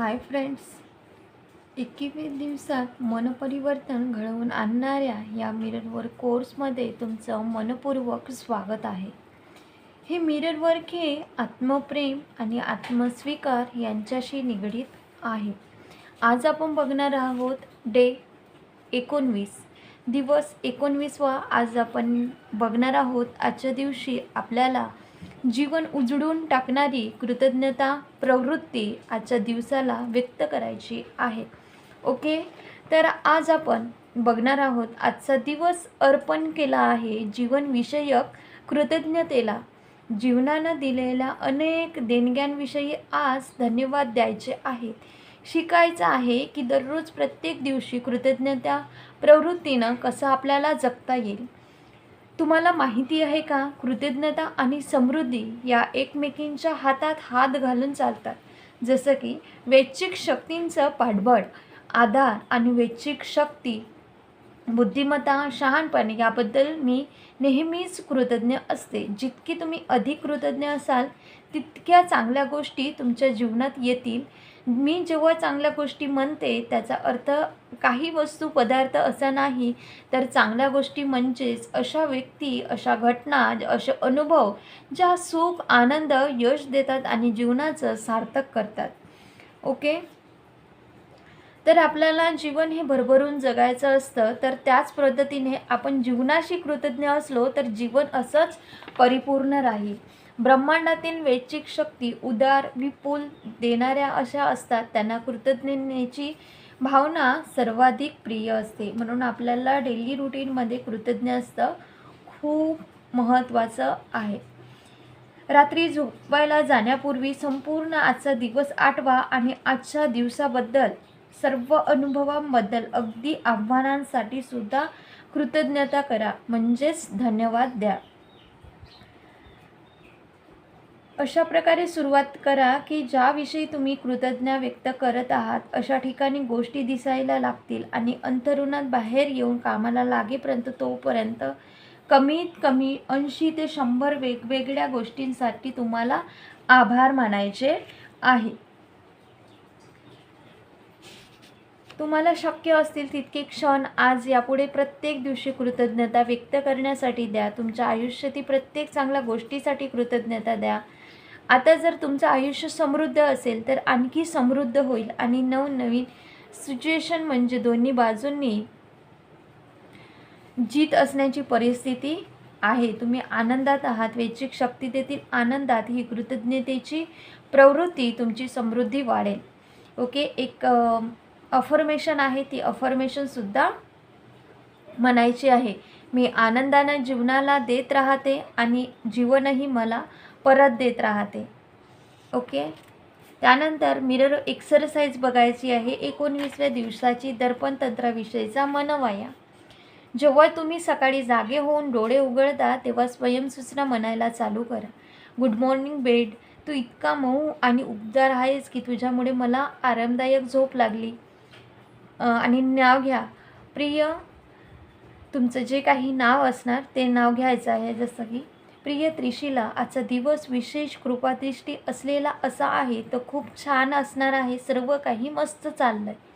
Hi friends. एकवीस दिवसात मनपरिवर्तन घडवून आणणाऱ्या या मिरर वर्क कोर्समध्ये तुमचं मनपूर्वक स्वागत आहे. हे मिरर वर्क हे आत्मप्रेम आणि आत्मस्वीकार यांच्याशी निगडीत आहे. आज आपण बघणार आहोत डे एकोणवीस. दिवस एकोणवीसवा आज आपण बघणार आहोत. आजच्या दिवशी आपल्याला जीवन उजळून टाकणारी कृतज्ञता प्रवृत्ती आजच्या दिवसाला व्यक्त करायची आहे. ओके? तर आज आपण बघणार आहोत आजचा दिवस अर्पण केला आहे जीवनविषयक कृतज्ञतेला. जीवनानं दिलेल्या अनेक देणग्यांविषयी आज धन्यवाद द्यायचे आहेत. शिकायचं आहे की दररोज प्रत्येक दिवशी कृतज्ञता प्रवृत्तीनं कसं आपल्याला जगता येईल? तुम्हाला माहिती आहे का? कृतज्ञता आणि समृद्धी या एकमेकींच्या हातात हात घालून चालतात. जसं की वैच्छिक शक्तींचं पाठबळ आधार आणि वैच्छिक शक्ती बुद्धिमत्ता शहाणपण याबद्दल मी नेहमीच कृतज्ञ असते. जितकी तुम्ही अधिक कृतज्ञ असाल तितक्या चांगल्या गोष्टी तुमच्या जीवनात येतील. मी जेव्हा चांगल्या गोष्टी म्हणते त्याचा अर्थ काही वस्तू पदार्थ असा नाही तर चांगल्या गोष्टी म्हणजेच अशा व्यक्ती अशा घटना असे अनुभव ज्या सुख आनंद यश देतात आणि जीवनाचं सार्थक करतात. ओके? तर आपल्याला जीवन हे भरभरून जगायचं असतं तर त्याच पद्धतीने आपण जीवनाशी कृतज्ञ असलो तर जीवन असंच परिपूर्ण राहील. ब्रह्मांडातील वैचिक शक्ती उदार विपुल देणाऱ्या अशा असतात. त्यांना कृतज्ञतेची भावना सर्वाधिक प्रिय असते. म्हणून आपल्याला डेली रुटीनमध्ये कृतज्ञ असतं खूप महत्त्वाचं आहे. रात्री झोपायला जाण्यापूर्वी संपूर्ण आजचा दिवस आठवा आणि आजच्या दिवसाबद्दल सर्व अनुभवांबद्दल अगदी आव्हानांसाठी सुद्धा कृतज्ञता करा. म्हणजेच धन्यवाद द्या. अशा प्रकारे सुरुवात करा की ज्याविषयी तुम्ही कृतज्ञ व्यक्त करत आहात अशा ठिकाणी गोष्टी दिसायला लागतील आणि अंतरुणात बाहेर येऊन कामाला लागेपर्यंत तोपर्यंत कमीत कमी ऐंशी ते शंभर वेगवेगळ्या गोष्टींसाठी तुम्हाला आभार मानायचे आहे. तुम्हाला शक्य असतील तितके क्षण आज यापुढे प्रत्येक दिवशी कृतज्ञता व्यक्त करण्यासाठी द्या. तुमच्या आयुष्यातील प्रत्येक चांगल्या गोष्टीसाठी कृतज्ञता द्या. आता जर तुमचं आयुष्य समृद्ध असेल तर आणखी समृद्ध होईल आणि नवनवीन सिच्युएशन म्हणजे दोन्ही बाजूंनी जीत असण्याची परिस्थिती आहे. तुम्ही आनंदात आहात वैचिक शक्ती देतील आनंदात ही कृतज्ञतेची प्रवृत्ती तुमची समृद्धी वाढेल. ओके एक अफर्मेशन आहे. ती अफर्मेशनसुद्धा म्हणायची आहे. मी आनंदानं जीवनाला देत राहते आणि जीवनही मला परत देत राहते. ओके त्यानंतर मिरर एक्सरसाइज बघायची आहे. एकोणवीसव्या दिवसाची दर्पण तंत्राविषयीचा मनवाया. जेव्हा तुम्ही सकाळी जागे होऊन डोळे उघडता तेव्हा स्वयंसूचना म्हणायला चालू करा. गुड मॉर्निंग बेड तू इतका मऊ आणि उबदार आहेस की तुझ्यामुळे मला आरामदायक झोप लागली. आणि नाव घ्या. प्रिय तुमचं जे काही नाव असणार ते नाव घ्यायचं आहे. जसं की प्रिय त्रिशीला आजचा दिवस विशेष कृपादृष्टी असलेला असा आहे तर खूप छान असणार आहे सर्व काही मस्त चाललं आहे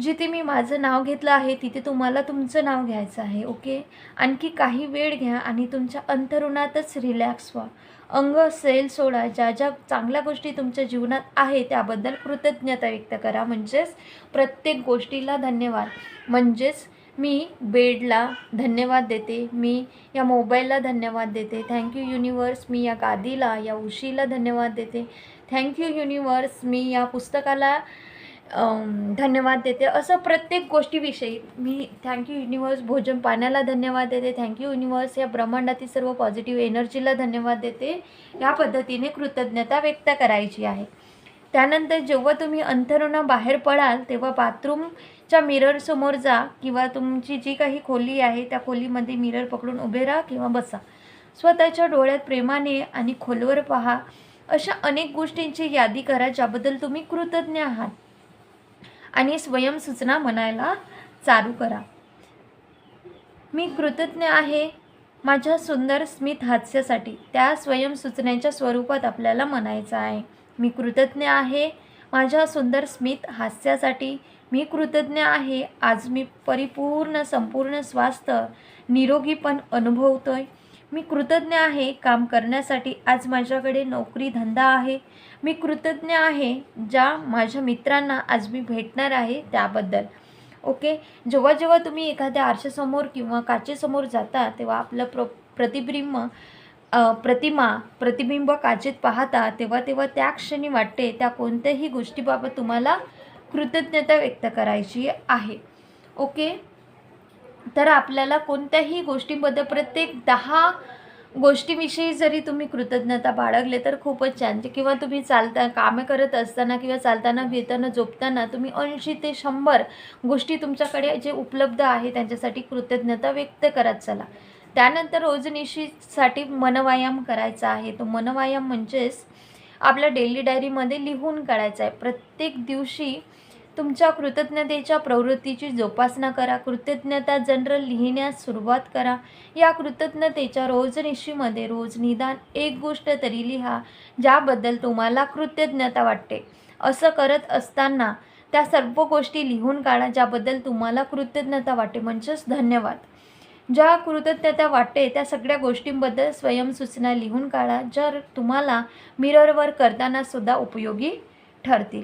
जिथे मी माझं नाव घेतलं आहे तिथे तुम्हाला तुमचं नाव घ्यायचं आहे ओके? आणखी काही वेळ घ्या आणि तुमच्या अंतरुणातच रिलॅक्स व्हा. अंग सेल सोडा ज्या ज्या चांगल्या गोष्टी तुमच्या जीवनात आहे त्याबद्दल कृतज्ञता व्यक्त करा. म्हणजेच प्रत्येक गोष्टीला धन्यवाद. म्हणजेच मी बेडला धन्यवाद देते. मी या मोबाईलला धन्यवाद देते. थँक्यू युनिवर्स मी या गादीला या उशीला धन्यवाद देते. थँक्यू युनिवर्स मी या पुस्तकाला धन्यवाद देते. असं प्रत्येक गोष्टीविषयी मी थँक्यू युनिवर्स भोजन पाण्याला धन्यवाद देते. थँक्यू युनिवर्स या ब्रह्मांडातील सर्व पॉझिटिव्ह एनर्जीला धन्यवाद देते. या पद्धतीने कृतज्ञता व्यक्त करायची आहे. त्यानंतर जेव्हा तुम्ही अंथरुणा बाहेर पडाल तेव्हा बाथरूमच्या मिररसमोर जा किंवा तुमची जी काही खोली आहे त्या खोलीमध्ये मिरर पकडून उभे राहा किंवा बसा. स्वतःच्या डोळ्यात प्रेमाने आणि खोलवर पहा. अशा अनेक गोष्टींची यादी करा ज्याबद्दल तुम्ही कृतज्ञ आहात. आणि स्वयंसूचना म्हणायला चालू करा. मी कृतज्ञ आहे माझ्या सुंदर स्मित हास्यासाठी. त्या स्वयंसूचनेच्या स्वरूपात आपल्याला म्हणायचं आहे. मी कृतज्ञ आहे. माझ्या सुंदर स्मित हास्यासाठी मी कृतज्ञ आहे. आज मी परिपूर्ण संपूर्ण स्वास्थ्य निरोगीपण अनुभवतोय. मी कृतज्ञ आहे. काम करण्यासाठी आज माझ्याकडे नोकरी धंदा आहे. मी कृतज्ञ आहे. ज्या माझ्या मित्रांना आज मी भेटणार आहे त्याबद्दल. ओके? जेव्हा जेव्हा तुम्ही एखाद्या आरशासमोर किंवा काचेसमोर जाता तेव्हा आपलं प्र प्रतिबिंब प्रतिमा प्रतिबिंब काचेत पाहता तेव्हा तेव्हा त्या क्षणी वाटते त्या कोणत्याही गोष्टीबाबत तुम्हाला कृतज्ञता व्यक्त करायची आहे. ओके? तर आपल्याला कोणत्याही गोष्टींबद्दल प्रत्येक दहा गोष्टीविषयी जरी तुम्ही कृतज्ञता बाळगले तर खूपच छान. किंवा तुम्ही चालता कामे करत असताना किंवा चालताना फिरताना झोपताना तुम्ही ऐंशी ते शंभर गोष्टी तुमच्याकडे जे उपलब्ध आहे त्यांच्यासाठी कृतज्ञता व्यक्त करत चला. त्यानंतर रोजनिशीसाठी मनवायाम करायचा आहे. तो मनवायाम म्हणजेच आपल्या डेली डायरीमध्ये लिहून काढायचा आहे. प्रत्येक दिवशी तुमच्या कृतज्ञतेच्या प्रवृत्तीची जोपासना करा. कृतज्ञता जनरल लिहिण्यास सुरुवात करा. या कृतज्ञतेच्या रोजनिशीमध्ये रोज निदान एक गोष्ट तरी लिहा ज्याबद्दल तुम्हाला कृतज्ञता वाटते. असं करत असताना त्या सर्व गोष्टी लिहून काढा ज्याबद्दल तुम्हाला कृतज्ञता वाटते. म्हणजेच धन्यवाद. ज्या कृतज्ञता वाटते त्या सगळ्या गोष्टींबद्दल स्वयंसूचना लिहून काढा. जर तुम्हाला मिररवर करताना सुद्धा उपयोगी ठरतील.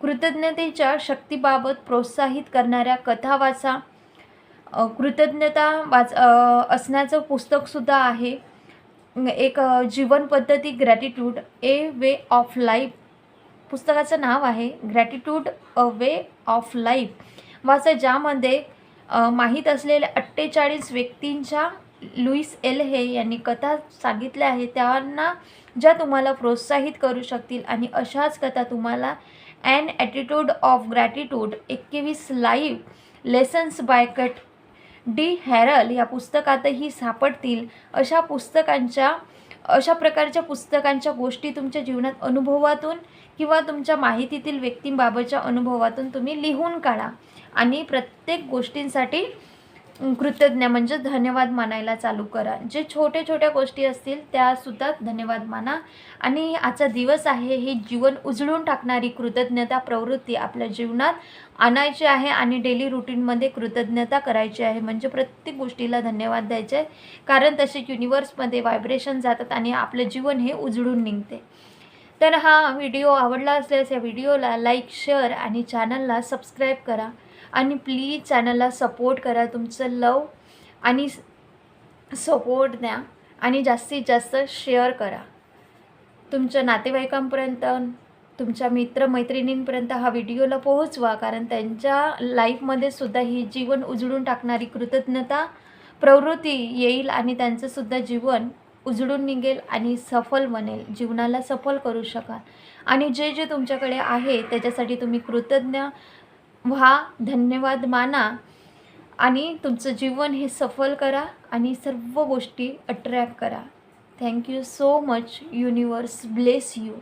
कृतज्ञतेच्या शक्तीबाबत प्रोत्साहित करणाऱ्या कथा वाचा. कृतज्ञता वाच असण्याचं पुस्तकसुद्धा आहे. एक जीवनपद्धती जीवन पद्धती gratitude a way of life पुस्तकाचं नाव आहे gratitude a way of life वाचा ज्यामध्ये माहीत असलेल्या अठ्ठेचाळीस व्यक्तींच्या लुईस एल हे यांनी कथा सांगितल्या आहेत. त्यांना ज्या तुम्हाला प्रोत्साहित करू शकतील आणि अशाच कथा तुम्हाला अँड ॲटिट्यूड ऑफ ग्रॅटिट्यूड एकवीस live lessons by Keith D Harrell या पुस्तकातही सापडतील. अशा पुस्तकांच्या अशा प्रकारच्या पुस्तकांच्या गोष्टी तुमच्या जीवनात अनुभवातून किंवा तुमच्या माहितीतील व्यक्तींबाबतच्या अनुभवातून तुम्ही लिहून काढा. आणि प्रत्येक गोष्टींसाठी कृतज्ञ म्हणजे धन्यवाद मानायला चालू करा. जे छोट्या छोट्या गोष्टी असतील त्यासुद्धा धन्यवाद माना. आणि आजचा दिवस आहे हे जीवन उजळून टाकणारी कृतज्ञता प्रवृत्ती आपल्या जीवनात आणायची आहे आणि डेली रुटीनमध्ये कृतज्ञता करायची आहे. म्हणजे प्रत्येक गोष्टीला धन्यवाद द्यायचे. कारण तसे युनिवर्समध्ये व्हायब्रेशन जातात आणि आपलं जीवन हे उजळून निघते. तर हा व्हिडिओ आवडला असल्यास या व्हिडिओला लाईक शेअर आणि चॅनलला सबस्क्राईब करा. आणि प्लीज चॅनलला सपोर्ट करा तुमचं लव आणि सपोर्ट द्या आणि जास्तीत जास्त शेअर करा. तुमच्या नातेवाईकांपर्यंत तुमच्या मित्रमैत्रिणींपर्यंत हा व्हिडिओला पोहोचवा कारण त्यांच्या लाईफमध्ये सुद्धा ही जीवन उजळून टाकणारी कृतज्ञता प्रवृत्ती येईल आणि त्यांचंसुद्धा जीवन उजळून निघेल आणि सफल बनेल. जीवनाला सफल करू शकाल. आणि जे जे तुमच्याकडे आहे त्याच्यासाठी तुम्ही कृतज्ञ व्हा धन्यवाद माना आणि तुमचं जीवन हे सफल करा आणि सर्व गोष्टी अट्रॅक्ट करा. Thank you so much universe bless you